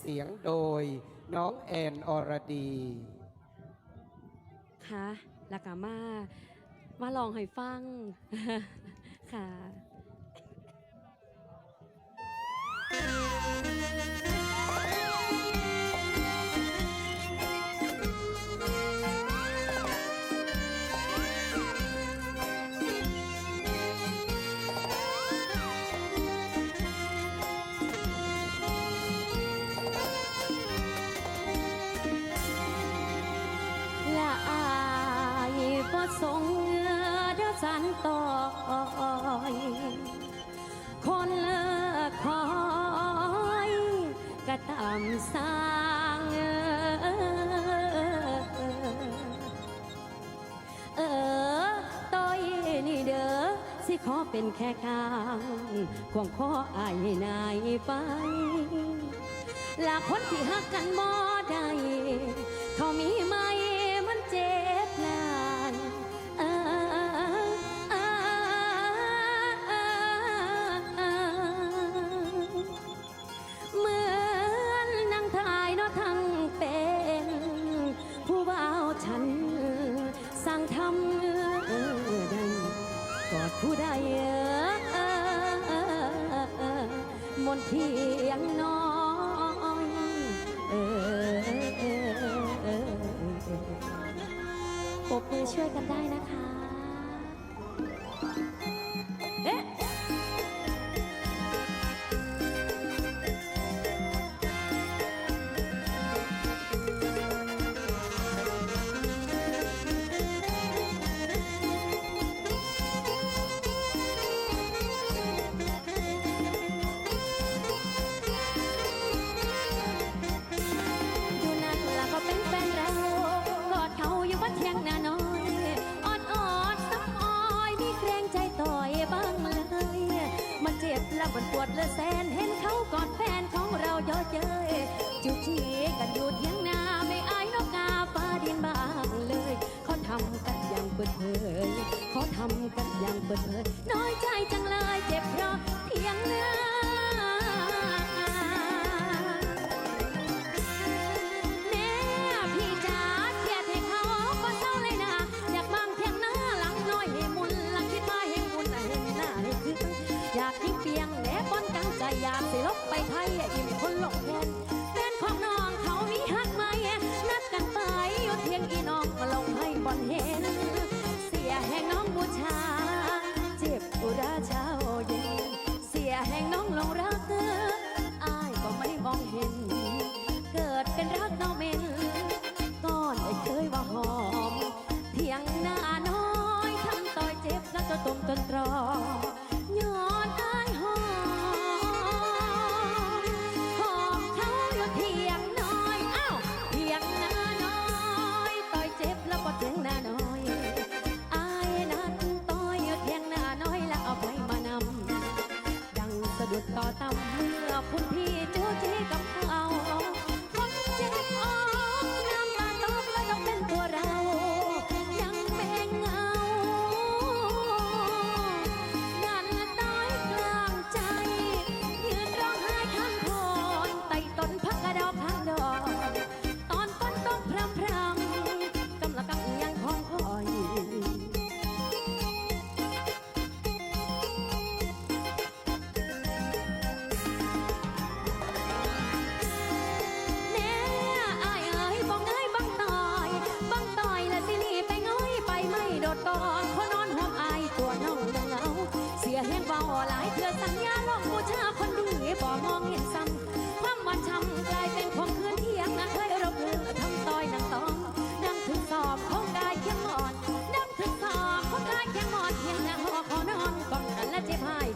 เสียงโดยน้องแอนอรดีค่ะลาวก็มา มาลองให้ฟัง ค่ะ อยคนเลิกคอยก็ตาำสร้างเออต้อยนี่เด้อสิขอเป็นแค่ข้างควงข้ออายนายไปลาคนที่หักกันบ่ได้เขามีไหม ผู้ใดมนเทียงน้อยเออเบมือช่วยกันได้ ละแสนเห็นเขากอดแฟนของเราเยอเย้ยจุดจีกันอยู่เทียงนาไม่อายนกกาฟ้าดินบางเลยเขาทำกันอย่างเปิดเผยเขาทำกันอย่างเปิดเผยน้อยใจจังเลยเจ็บเพราะเทียงเนื้อ ห่งน้องลงรักเธออายก็ไม่มองเห็น เกิดเป็นรักน้องเม็น อช้ำกลายเป็นของคืนเทียงนะเคยรบเรือทำต้อยนังตองดังถึงสอบของกายเคียงอ่อนนั่งถึงสอบของกายเคียงอ่อนเพียงหน้าหอขอนอนกองกันและเจ็บหาย